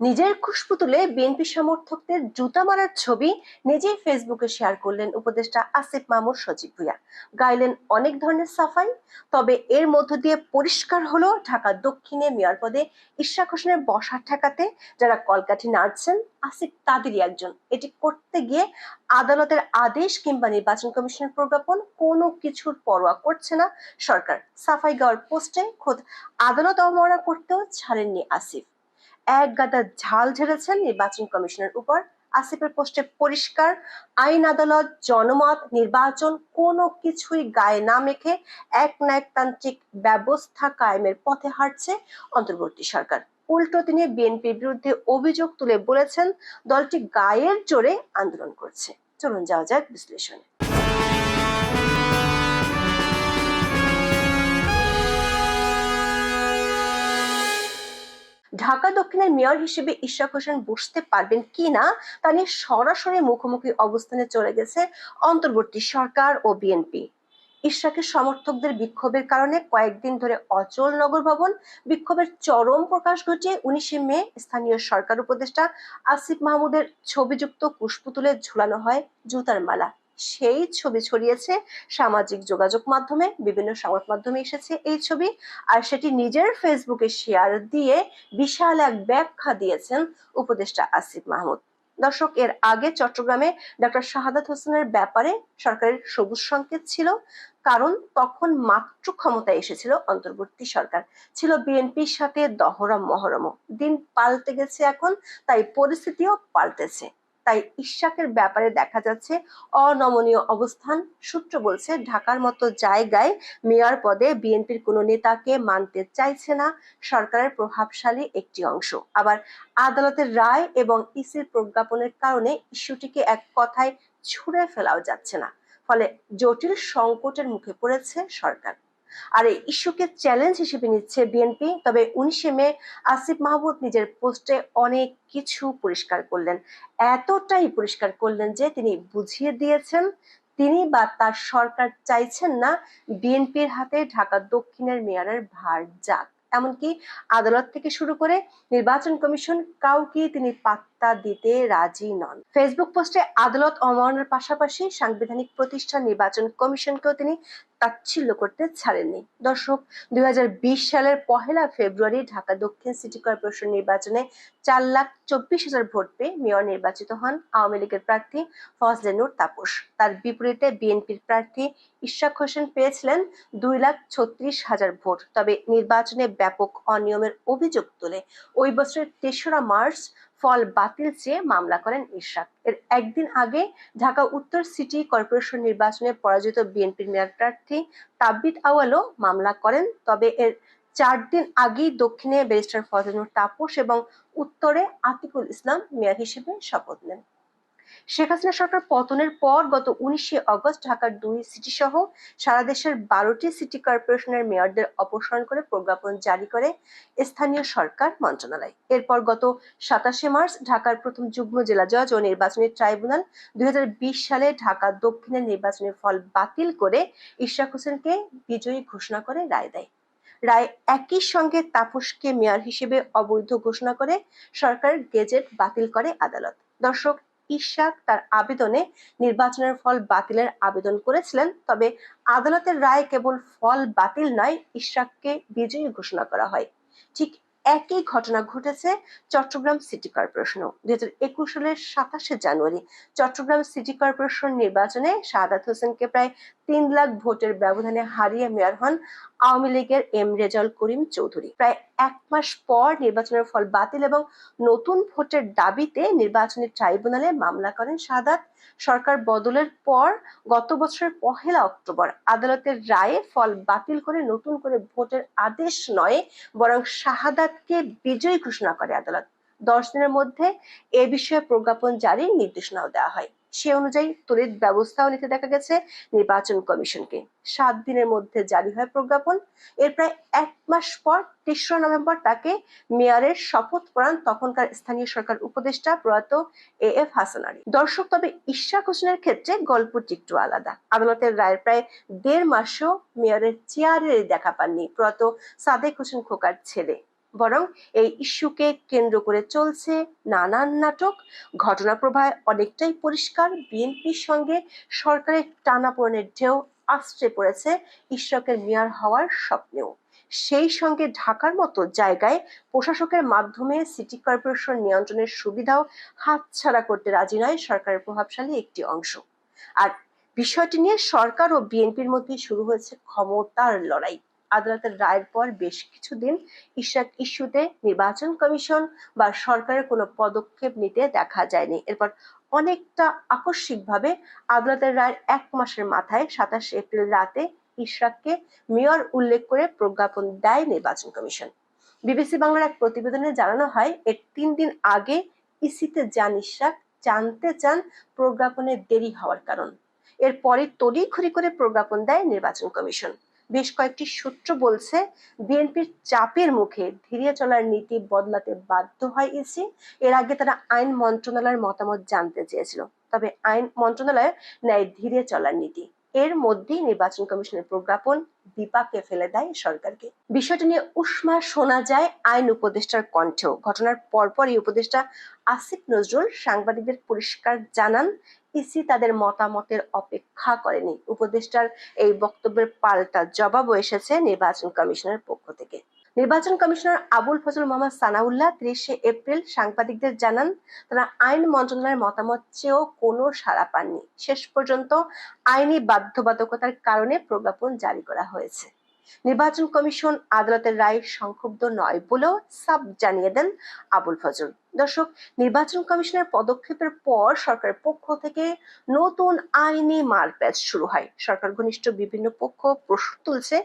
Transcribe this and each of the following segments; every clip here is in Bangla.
নিজের খুশবু তুলে বিএনপি সমর্থকদের জুতা মারার ছবি নিজেই ফেসবুকে শেয়ার করলেন উপদেষ্টা আসিফ মাহমুদ সজীব ভুইয়া। গাইলেন অনেক ধরনের সাফাই, তবে এর মধ্য দিয়ে পরিষ্কার হলো ঢাকা দক্ষিণে মেয়র পদে ইশরাক হোসেনের বসার ঠেকাতে যারা কলকাঠি নাড়ছেন, আসিফ তাদেরই একজন। এটি করতে গিয়ে আদালতের আদেশ কিংবা নির্বাচন কমিশনের প্রজ্ঞাপন কোনো কিছুর পরোয়া করছে না সরকার। সাফাই গাওয়ার পোস্টে খোদ আদালত অবমাননা করতেও ছাড়েননি আসিফ। এক গাদা ঝাল ঝেড়েছেন নির্বাচন কমিশনের উপর। আসিফের পোস্টে পরিষ্কার, আইন আদালত, জনমত, নির্বাচন, কোনো কিছুই গায়ে না মেখে এক নায়কতান্ত্রিক ব্যবস্থা কায়েমের পথে হাঁটছে অন্তর্বর্তী সরকার। উল্টো তিনি বিএনপির বিরুদ্ধে অভিযোগ তুলে বলেছেন, দলটি গায়ের জোরে আন্দোলন করছে। চলুন যাওয়া যাক বিশ্লেষণে। ঢাকা দক্ষিণের মেয়র হিসেবে ইশরাক হোসেন বসতে পারবেন কি না তা নিয়ে সরাসরি মুখোমুখি অবস্থানে চলে গেছে অন্তর্বর্তী সরকার ও বিএনপি। ইশরাকের সমর্থকদের বিক্ষোভের কারণে কয়েকদিন ধরে অচল নগর ভবন, বিক্ষোভের চরম প্রকাশ ঘটিয়ে উনিশে মে স্থানীয় সরকার উপদেষ্টা আসিফ মাহমুদের ছবিযুক্ত পুষ্পতুলে ঝুলানো হয় জুতার মালা। সেই ছবি ছড়িয়েছে সামাজিক যোগাযোগ মাধ্যমে, বিভিন্ন সংবাদ মাধ্যমে এসেছে এই ছবি। আর সেটি নিজের ফেসবুকে শেয়ার দিয়ে বিশাল এক ব্যাখ্যা দিয়েছেন উপদেষ্টা আসিফ মাহমুদ। দর্শক, এর আগে চট্টগ্রামে ডক্টর শাহাদাত হোসেনের ব্যাপারে সরকারের সবুজ সংকেত ছিল। কারণ তখন মাত্র ক্ষমতায় এসেছিল অন্তর্বর্তী সরকার। ছিল বিএনপির সাথে দহরম মহরম দিন পাল্টে গেছে এখন, তাই পরিস্থিতিও পাল্টেছে। তাই ইশাকের ব্যাপারে দেখা যাচ্ছে অনমনীয় অবস্থান। সূত্র বলছে, ঢাকার মতো জায়গায় মেয়র পদে বিএনপির কোনো নেতাকে মানতে চাইছে না। সরকারের প্রভাবশালী একটি অংশ। আবার আদালতের রায় এবং ইসির প্রজ্ঞাপনের কারণে ইস্যুটিকে এক কথায় ছুঁড়ে ফেলাও যাচ্ছে না। ফলে জটিল সংকটের মুখে পড়েছে সরকার। আর এই ইস্যুকে চ্যালেঞ্জ হিসেবে নিচ্ছে বিএনপি তবে উনিশে মে আসিফ মাহমুদ নিজের পোস্টে অনেক কিছু পরিষ্কার করলেন। এতটাই পরিষ্কার করলেন যে তিনি বুঝিয়ে দিয়েছেন, তিনি বা তার সরকার চাইছেন না বিএনপির হাতে ঢাকা দক্ষিণের মেয়রের ভার যাক। এমনকি আদালত থেকে শুরু করে নির্বাচন কমিশন কাউকে তিনি পাত্তা দিতে রাজি নন। ফেসবুক পোস্টে আদালত অমানের পাশাপাশি সাংবিধানিক প্রতিষ্ঠান নির্বাচন কমিশনকেও তিনি তাচ্ছিল্য করতে ছাড়েননি। দর্শক, দুই সালের পহেলা ফেব্রুয়ারি ঢাকা দক্ষিণ সিটি কর্পোরেশন নির্বাচনে চার লাখ চব্বিশ হাজার ভোট পেয়ে মেয়র নির্বাচিত হন আওয়ামী লীগের প্রার্থী ফজলে নূর তাপস। তার বিপরীতে বিএনপির প্রার্থী ইশাক হোসেন পেয়েছিলেন দুই লাখ ছত্রিশ হাজার ভোট। তবে নির্বাচনে ব্যাপক অনিয়মের অভিযোগ তুলে। ওই বছরের তেসরা মার্চ ফল বাতিল চেয়ে মামলা করেন ইশরাক এর একদিন আগে ঢাকা উত্তর সিটি কর্পোরেশন নির্বাচনে পরাজিত বিএনপির মেয়র প্রার্থী তাবিদ আওয়ালও মামলা করেন, তবে এর চার দিন আগেই দক্ষিণে ব্যারিস্টার ফজলুর তাপস এবং উত্তরে আতিকুল ইসলাম মেয়র হিসেবে শপথ নেন। শেখ হাসিনা সরকার পতনের পর গত উনিশে অগস্ট ঢাকার দুই সিটি সহ সারা দেশের বারোটি সিটি কর্পোরেশনের মেয়রদের অপসারণ করে প্রজ্ঞাপন জারি করে স্থানীয় সরকার মন্ত্রণালয়। এরপর গত সাতাশে মার্চ ঢাকার প্রথম যুগ্ম জেলা জজ ও নির্বাচনী ট্রাইব্যুনাল দুই সালে ঢাকা দক্ষিণের নির্বাচনের ফল বাতিল করে ইশরাক হোসেনকে বিজয়ী ঘোষণা করে রায় দেয়। রায় একই সঙ্গে তাপসকে মেয়র হিসেবে অবৈধ ঘোষণা করে সরকার গেজেট বাতিল করে আদালত। দর্শক ইশাক তার আবেদনে নির্বাচনের ফল বাতিলের আবেদন করেছিলেন। তবে আদালতের রায় কেবল ফল বাতিল নয়, ইশাককে বিজয়ী ঘোষণা করা হয়। ঠিক একই ঘটনা ঘটেছে চট্টগ্রাম সিটি কর্পোরেশনও। দুই হাজার একুশ সালের সাতাশে জানুয়ারি চট্টগ্রাম সিটি কর্পোরেশন নির্বাচনে শাহাদাত হোসেনকে প্রায় তিন লাখ ভোটের ব্যবধানে হারিয়ে মেয়র হন আওয়ামী লীগের এম রেজাল করিম চৌধুরী। প্রায় এক মাস পর নির্বাচনের ফল বাতিল এবং নতুন ভোটের দাবিতে নির্বাচনী ট্রাইব্যুনালে মামলা করেন শাহাদাত সরকার বদলের পর গত বছরের পহেলা অক্টোবর আদালতের রায়ে ফল বাতিল করে নতুন করে ভোটের আদেশ নয়, বরং শাহাদাতকে বিজয়ী ঘোষণা করে আদালত। দশ দিনের মধ্যে এ বিষয়ে প্রজ্ঞাপন জারির নির্দেশনাও দেওয়া হয়। সে অনুযায়ী তড়িৎ ব্যবস্থাও নিতে দেখা গেছে নির্বাচন কমিশনকে। সাত দিনের মধ্যে জারি হয় প্রজ্ঞাপন। এর প্রায় এক মাস পর তেসরা নভেম্বর তাকে মেয়রের শপথ পড়ান তখনকার স্থানীয় সরকার উপদেষ্টা প্রয়াত এ এফ হাসান আলী। দর্শক, তবে ইশাক হোসেনের ক্ষেত্রে গল্পটি একটু আলাদা। আদালতের রায়ের প্রায় দেড় মাসেও মেয়রের চেয়ারে দেখা পাননি প্রয়াত সাদেক হোসেন খোকার ছেলে। বরং এই ইস্যুকে কেন্দ্র করে চলছে নানান নাটক। ঘটনা প্রবাহে অনেকটাই পরিষ্কার। বিএনপির সঙ্গে সরকারের টানাপোড়েনের ঢেউ আশ্রে পড়েছে ইশরাকের মেয়র হওয়ার স্বপ্নেও। সেই সঙ্গে ঢাকার মতো জায়গায় প্রশাসকের মাধ্যমে সিটি কর্পোরেশন নিয়ন্ত্রণের সুবিধাও হাতছাড়া করতে রাজি নয় সরকারের প্রভাবশালী একটি অংশ। আর বিষয়টি নিয়ে সরকার ও বিএনপির মধ্যে শুরু হয়েছে ক্ষমতার লড়াই। আদালতের রায়ের পর বেশ কিছুদিন ইশরাক ইস্যুতে নির্বাচন কমিশন বা সরকারের কোনো পদক্ষেপ নিতে দেখা যায়নি। এরপর অনেকটা আকস্মিকভাবে আদালতের রায়ের এক মাসের মাথায় সাতাশ এপ্রিল রাতে ইশরাককে মেয়র উল্লেখ করে প্রজ্ঞাপন দেয় নির্বাচন কমিশন। বিবিসি বাংলার এক প্রতিবেদনে জানানো হয়, এর তিন দিন আগে ইসিতে যান ইশরাক জানতে চান প্রজ্ঞাপনে দেরি হওয়ার কারণ। এরপরে তড়িঘড়ি করে প্রজ্ঞাপন দেয় নির্বাচন কমিশন। বেশ কয়েকটি সূত্র বলছে, বিএনপির চাপের মুখে ধীরে চলার নীতি বদলাতে বাধ্য হয় ইসি। এর আগে তারা আইন মন্ত্রণালয়ের মতামত জানতে চেয়েছিল, তবে আইন মন্ত্রণালয় নেয় ধীরে চলার নীতি। এর মধ্যেই নির্বাচন কমিশনের প্রজ্ঞাপন বিপাকে ফেলে দেয় সরকারকে। বিষয়টি নিয়ে উষ্মা শোনা যায় আইন উপদেষ্টার কণ্ঠেও। ঘটনার পরপর এই উপদেষ্টা আসিফ নজরুল সাংবাদিকদের পরিষ্কার জানান ইসি তাদের মতামতের অপেক্ষা করেনি। উপদেষ্টার এই বক্তব্যের পাল্টা জবাবও এসেছে নির্বাচন কমিশনের পক্ষ থেকে। নির্বাচন কমিশনার আবুল ফজল মোহাম্মদ সানাউল্লাহ ত্রিশে এপ্রিল সাংবাদিকদের জানান, তারা আইন মন্ত্রণালয়ের মতামত চেয়েও কোনো সাড়া পাননি। শেষ পর্যন্ত আইনি বাধ্যবাধকতার কারণে প্রজ্ঞাপন জারি করা হয়েছে। নির্বাচন কমিশন আদালতের রায় সংক্ষুব্ধ নয় বলেও সাব জানিয়ে দেন আবুল ফজল। দর্শক, নির্বাচন কমিশনের পদক্ষেপের পর সরকারের পক্ষ থেকে নতুন আইনি মারপ্যাচ শুরু হয়। সরকার ঘনিষ্ঠ বিভিন্ন পক্ষ প্রশ্ন তুলছে,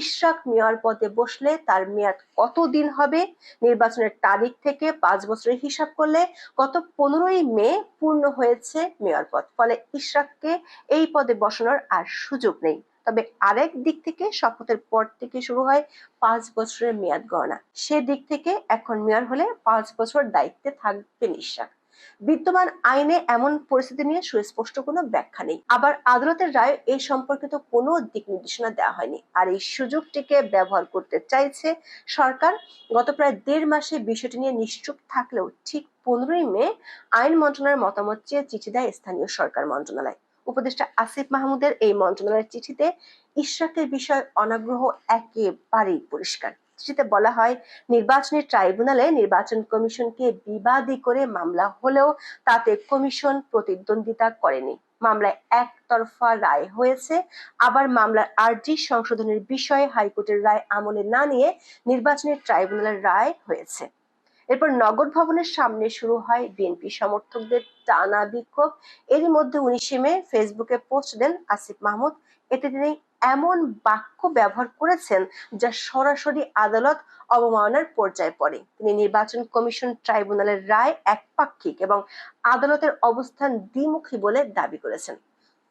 ইশরাক মেয়র পদে বসলে তার মেয়াদ কতদিন হবে? নির্বাচনের তারিখ থেকে পাঁচ বছরের হিসাব করলে গত পনেরোই মে পূর্ণ হয়েছে মেয়র পদ। ফলে ইশরাককে এই পদে বসানোর আর সুযোগ নেই। তবে আরেক দিক থেকে শপথের পর থেকে শুরু হয় পাঁচ বছরের মেয়াদ গণনা। সে দিক থেকে এখন মেয়র হলে পাঁচ বছর দায়িত্বে থাকবে নিঃশ্বাস বিদ্যমান আইনে এমন পরিস্থিতি নিয়ে সুস্পষ্ট কোনো ব্যাখ্যা নেই। আবার আদালতের রায় এই সম্পর্কিত কোনো দিক নির্দেশনা দেওয়া হয়নি। আর এই সুযোগটিকে ব্যবহার করতে চাইছে সরকার। গত প্রায় দেড় মাসে বিষয়টি নিয়ে নিশ্চুপ থাকলেও ঠিক পনেরোই মে আইন মন্ত্রণালয়ের মতামত চেয়ে চিঠি দেয় স্থানীয় সরকার মন্ত্রণালয়। উপদেষ্টা আসিফ মাহমুদের এই মন্ত্রণালয়ের চিঠিতে ইশরাকের বিষয় অনাগ্রহ একেবারেই পরিষ্কার। চিঠিতে বলা হয়, নির্বাচনী ট্রাইব্যুনালে নির্বাচন কমিশনকে বিবাদী করে মামলা হলেও তাতে কমিশন প্রতিদ্বন্দ্বিতা করেনি। মামলায় একতরফা রায় হয়েছে। আবার মামলার আর্জি সংশোধনের বিষয়ে হাইকোর্টের রায় আমলে না নিয়ে নির্বাচনী ট্রাইব্যুনালের রায় হয়েছে। এরপর নগর ভবনের সামনে শুরু হয় বিএনপি সমর্থকদের টানা বিক্ষোভ। এরই মধ্যে উনিশে মে ফেসবুকে পোস্ট দেন আসিফ মাহমুদ। এতে তিনি এমন বাক্য ব্যবহার করেছেন যা সরাসরি আদালত অবমাননার পর্যায়ে পড়ে। তিনি নির্বাচন কমিশন ট্রাইব্যুনালের রায় একপাক্ষিক এবং আদালতের অবস্থান দ্বিমুখী বলে দাবি করেছেন।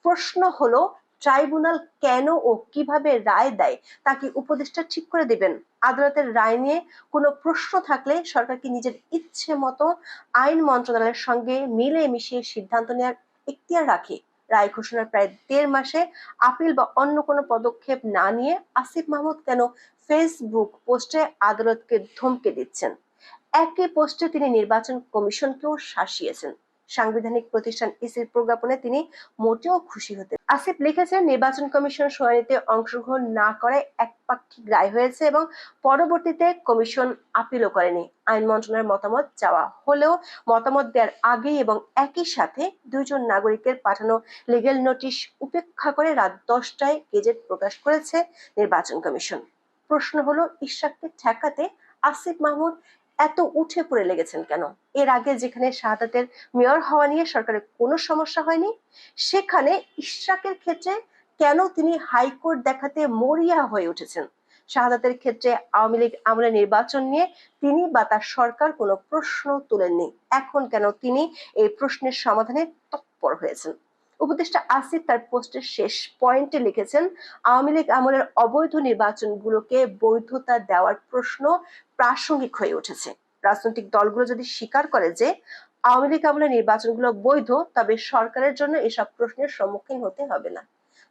প্রশ্ন হলো ট্রাইব্যুনাল কেন ও কীভাবে রায় দেয় তা কি উপদেষ্টা ঠিক করে দেবেন। আদালতের রায় নিয়ে কোনো প্রশ্ন থাকলে সরকার কি নিজের ইচ্ছে মতো আইন মন্ত্রণালয়ের সঙ্গে মিলে মিশিয়ে সিদ্ধান্ত নেওয়ার এখতিয়ার রাখে? রায় ঘোষণার প্রায় দেড় মাসে আপিল বা অন্য কোনো পদক্ষেপ না নিয়ে আসিফ মাহমুদ কেন ফেসবুক পোস্টে আদালতকে ধমকে দিচ্ছেন? একই পোস্টে তিনি নির্বাচন কমিশনকেও শাসিয়েছেন। সাংবিধানিক প্রতিষ্ঠান ইসির প্রজ্ঞাপনে তিনি মোটেও খুশি হতে আসিফ লিখেছেন, নির্বাচন কমিশন শুনানিতে অংশগ্রহণ না করায় একপাক্ষিক রায় হয়েছে এবং পরবর্তীতে কমিশন আপিলও করেনি। আইন মন্ত্রণালয়ের মতামত চাওয়া হলেও মতামত দেওয়ার আগে এবং একই সাথে দুজন নাগরিকের পাঠানো লিগেল নোটিশ উপেক্ষা করে রাত দশটায় গেজেট প্রকাশ করেছে নির্বাচন কমিশন। প্রশ্ন হলো, ইশরাককে ঠেকাতে আসিফ মাহমুদ এত উঠে পড়ে লেগেছেন কেন? এর আগে যেখানে শাহাদাতের মেয়র হওয়া নিয়ে সরকারের কোনো সমস্যা হয়নি, সেখানে ইশরাকের ক্ষেত্রে কেন তিনি হাইকোর্ট দেখাতে মরিয়া হয়ে উঠেছেন? শাহাদাতের ক্ষেত্রে আওয়ামী লীগ আমলে নির্বাচন নিয়ে তিনি বা তার সরকার কোনো প্রশ্ন তুলেননি। এখন কেন তিনি এই প্রশ্নের সমাধানে তৎপর হয়েছেন? উপদেষ্টা আসিফ তার পোস্টের শেষ পয়েন্টে লিখেছেন, আওয়ামী লীগ আমলের অবৈধ নির্বাচনগুলোকে বৈধতা দেওয়ার প্রশ্ন প্রাসঙ্গিক হয়ে উঠেছে। রাজনৈতিক দলগুলো যদি স্বীকার করে যে আওয়ামী লীগ আমলের নির্বাচনগুলো বৈধ, তবে সরকারের জন্য এসব প্রশ্নের সম্মুখীন হতে হবে না।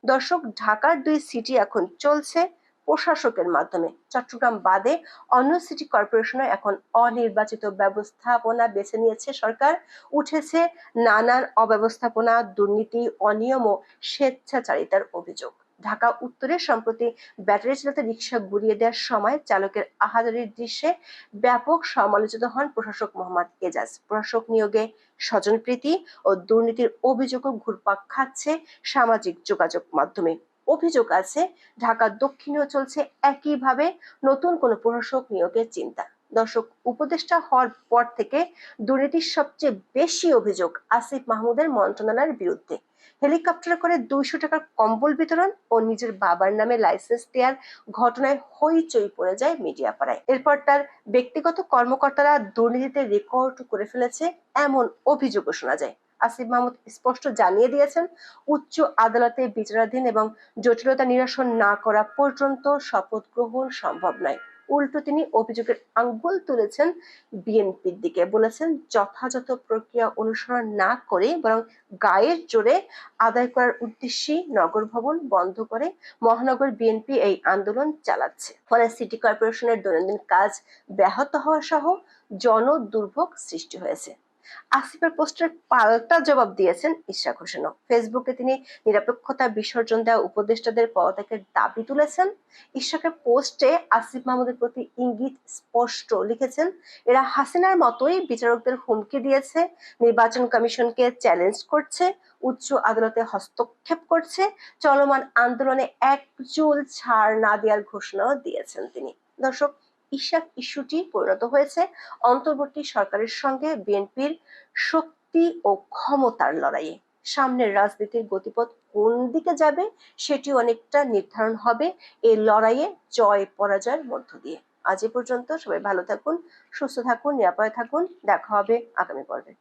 দর্শক, ঢাকার দুই সিটি এখন চলছে প্রশাসকের মাধ্যমে। চট্টগ্রাম বাদে অন্য সিটি কর্পোরেশনে এখন অনির্বাচিত ব্যবস্থাপনা বেছে নিয়েছে সরকার। উঠেছে নানান অব্যবস্থাপনা, দুর্নীতি, অনিয়ম ও স্বেচ্ছাচারিতার অভিযোগ। ঢাকা উত্তরে সম্প্রতি ব্যাটারি চালিত রিক্সা ঘুরিয়ে দেওয়ার সময় চালকের আহাজারির দৃশ্যে ব্যাপক সমালোচিত হন প্রশাসক মোহাম্মদ এজাজ। প্রশাসক নিয়োগে স্বজনপ্রীতি ও দুর্নীতির অভিযোগও ঘুরপাক খাচ্ছে সামাজিক যোগাযোগ মাধ্যমে। অভিযোগ আছে, ঢাকা দক্ষিণেও চলছে একইভাবে নতুন কোনো প্রশাসক নিয়োগের চিন্তা। দর্শক, উপদেষ্টা হওয়ার পর থেকে দুর্নীতির সবচেয়ে বেশি অভিযোগ আসিফ মাহমুদের মন্ত্রণালয়ের বিরুদ্ধে। হেলিকপ্টারে করে দুইশো টাকার কম্বল বিতরণ ও নিজের বাবার নামে লাইসেন্স দেওয়ার ঘটনায় হইচই পড়ে যায় মিডিয়া পাড়ায় এরপর তার ব্যক্তিগত কর্মকর্তারা দুর্নীতিতে রেকর্ড করে ফেলেছে এমন অভিযোগও শোনা যায়। আসিফ মাহমুদ স্পষ্ট জানিয়ে দিয়েছেন, উচ্চ আদালতে বিচারাধীন এবং জটিলতা নিরসন না করা পর্যন্ত শপথ গ্রহণ সম্ভব নয়। উল্টো তিনি অভিযোগের আঙ্গুল তুলেছেন বিএনপির দিকে। বলেছেন, যথাযথ প্রক্রিয়া অনুসরণ না করে বরং গায়ের জোরে আদায় করার উদ্দেশ্যে নগর ভবন বন্ধ করে মহানগর বিএনপি এই আন্দোলন চালাচ্ছে। ফলে সিটি কর্পোরেশনের দৈনন্দিন কাজ ব্যাহত হওয়া সহ জন দুর্ভোগ সৃষ্টি হয়েছে। আসিফের পোস্টের পাল্টা জবাব দিয়েছেন ইশরাক হোসেনও। ফেসবুকে তিনি নিরপেক্ষতা বিসর্জন দেওয়া উপদেষ্টাদের পদত্যাগের দাবি তুলেছেন। ইশরাকের পোস্টে আসিফ মাহমুদের প্রতি ইঙ্গিত স্পষ্ট লিখেছেন, এরা হাসিনার মতোই বিচারকদের হুমকি দিয়েছে, নির্বাচন কমিশনকে চ্যালেঞ্জ করছে, উচ্চ আদালতে হস্তক্ষেপ করছে, চলমান আন্দোলনে এক চুল ছাড় না দেওয়ার ঘোষণাও দিয়েছেন তিনি। দর্শক ইশাক ইস্যুটি পরিণত হয়েছে। অন্তর্বর্তী সরকারের সঙ্গে বিএনপির শক্তি ও ক্ষমতার লড়াইয়ে। সামনের রাজনীতির গতিপথ কোন দিকে যাবে সেটি অনেকটা নির্ধারণ হবে এই লড়াইয়ে জয় পরাজয়ের মধ্য দিয়ে। আজ এ পর্যন্ত সবাই ভালো থাকুন, সুস্থ থাকুন, নিরাপদে থাকুন। দেখা হবে আগামী পর্বে।